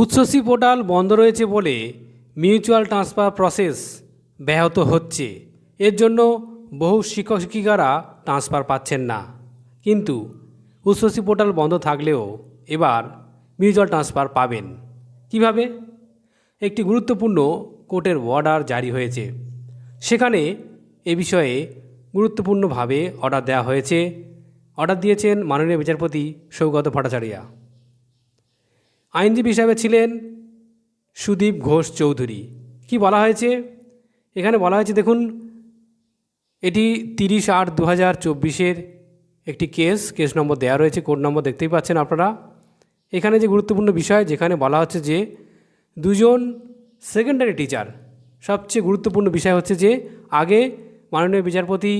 উচ্চসী portal বন্ধ রয়েছে বলে মিউচুয়াল ট্রান্সফার প্রসেস ব্যাহত হচ্ছে। এর জন্য বহু শিক্ষক শিক্ষিকারা ট্রান্সফার পাচ্ছেন না। কিন্তু উচ্চসী পোর্টাল বন্ধ থাকলেও এবার মিউচুয়াল ট্রান্সফার পাবেন। কীভাবে? একটি গুরুত্বপূর্ণ কোর্টের অর্ডার জারি হয়েছে। সেখানে এ বিষয়ে গুরুত্বপূর্ণভাবে অর্ডার দেওয়া হয়েছে। অর্ডার দিয়েছেন মাননীয় বিচারপতি সৌগত ভট্টাচার্য। আইনজীবী হিসাবে ছিলেন সুদীপ ঘোষ চৌধুরী। কি বলা হয়েছে? এখানে বলা হয়েছে, দেখুন, এটি তিরিশ আট দু হাজার চব্বিশের একটি কেস। কেস নম্বর দেওয়া রয়েছে, কোড নম্বর দেখতেই পাচ্ছেন আপনারা। এখানে যে গুরুত্বপূর্ণ বিষয়, যেখানে বলা হচ্ছে যে দুজন সেকেন্ডারি টিচার সবচেয়ে গুরুত্বপূর্ণ বিষয় হচ্ছে যে আগে মাননীয় বিচারপতি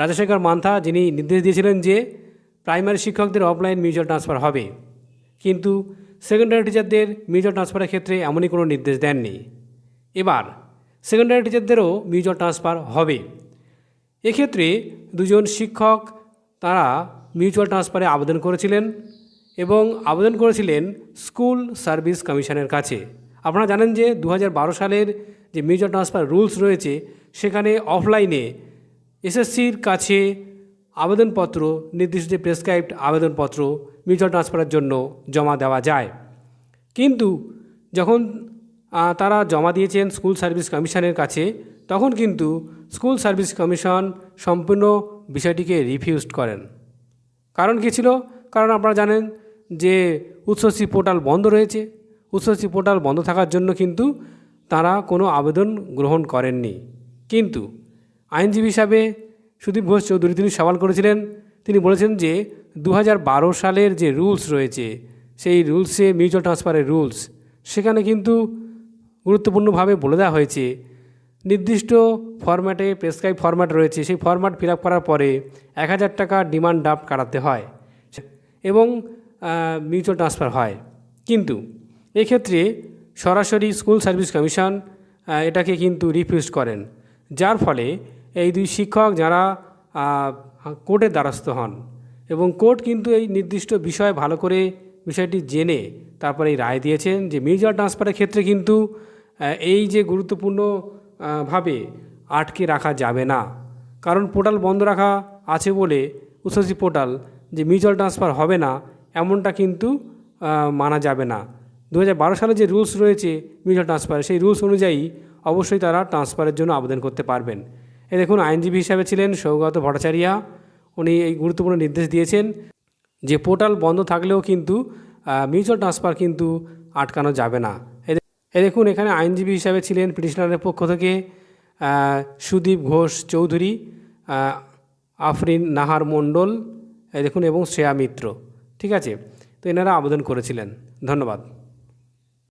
রাজশেখর মান্থা, যিনি নির্দেশ দিয়েছিলেন যে প্রাইমারি শিক্ষকদের অফলাইন মিউচুয়াল ট্রান্সফার হবে। কিন্তু সেকেন্ডারি টিচারদের মিউচুয়াল ট্রান্সফারের ক্ষেত্রে এমনই কোনো নির্দেশ দেননি। এবার সেকেন্ডারি টিচারদেরও মিউচুয়াল ট্রান্সফার হবে। এক্ষেত্রে দুজন শিক্ষক, তারা মিউচুয়াল ট্রান্সফারে আবেদন করেছিলেন এবং আবেদন করেছিলেন স্কুল সার্ভিস কমিশনের কাছে। আপনারা জানেন যে দু হাজার বারো সালের যে মিউচুয়াল ট্রান্সফার রুলস রয়েছে, সেখানে অফলাইনে এসএসসির কাছে আবেদনপত্র, নির্দিষ্ট প্রেসক্রাইবড আবেদনপত্র মিউচুয়াল ট্রান্সফারের জন্য জমা দেওয়া যায়। কিন্তু যখন তারা জমা দিয়েছেন স্কুল সার্ভিস কমিশনের কাছে, তখন কিন্তু স্কুল সার্ভিস কমিশন সম্পূর্ণ বিষয়টিকে রিফিউজড করেন। কারণ কী ছিল? কারণ আপনারা জানেন যে উচ্চশ্রী পোর্টাল বন্ধ রয়েছে। উচ্চশ্রী পোর্টাল বন্ধ থাকার জন্য কিন্তু তারা কোনো আবেদন গ্রহণ করেননি। কিন্তু আইনজীবী হিসাবে সুদীপ ঘোষ চৌধুরী তিনি সওয়াল করেছিলেন। তিনি বলেছেন যে দু হাজার বারো সালের যে রুলস রয়েছে, সেই রুলসে মিউচুয়াল ট্রান্সফারের রুলস, সেখানে কিন্তু গুরুত্বপূর্ণভাবে বলে দেওয়া হয়েছে, নির্দিষ্ট ফরম্যাটে প্রেসক্রাইব ফরম্যাট রয়েছে, সেই ফরম্যাট ফিল করার পরে এক হাজার টাকা ডিমান্ড ড্রাফট কাটাতে হয় এবং মিউচুয়াল ট্রান্সফার হয়। কিন্তু এক্ষেত্রে সরাসরি স্কুল সার্ভিস কমিশন এটাকে কিন্তু রিফিউজ করেন, যার ফলে এই দুই শিক্ষক যারা কোর্টের দ্বারস্থ হন এবং কোর্ট কিন্তু এই নির্দিষ্ট বিষয় ভালো করে বিষয়টি জেনে তারপরে এই রায় দিয়েছেন যে মিউচুয়াল ট্রান্সফারের ক্ষেত্রে কিন্তু এই যে গুরুত্বপূর্ণ ভাবে আটকে রাখা যাবে না। কারণ পোর্টাল বন্ধ রাখা আছে বলে উচ্চশী পোর্টাল যে মিউচুয়াল ট্রান্সফার হবে না, এমনটা কিন্তু মানা যাবে না। দু হাজার বারো সালে যে রুলস রয়েছে মিউচুয়াল ট্রান্সফার সেই রুলস অনুযায়ী অবশ্যই তারা ট্রান্সফারের জন্য আবেদন করতে পারবেন। এ দেখুন, আইনজীবী হিসাবে ছিলেন সৌগত ভট্টাচার্য। উনি এই গুরুত্বপূর্ণ নির্দেশ দিয়েছেন যে পোর্টাল বন্ধ থাকলেও কিন্তু মিউচুয়াল ট্রান্সফার কিন্তু আটকানো যাবে না। এ দেখুন, এখানে আইনজীবী হিসাবে ছিলেন পিটিশনারের পক্ষ থেকে সুদীপ ঘোষ চৌধুরী আফরিন নাহার মণ্ডল এই দেখুন, এবং শ্রেয়া মিত্র। ঠিক আছে? তো এনারা আবেদন করেছিলেন। ধন্যবাদ।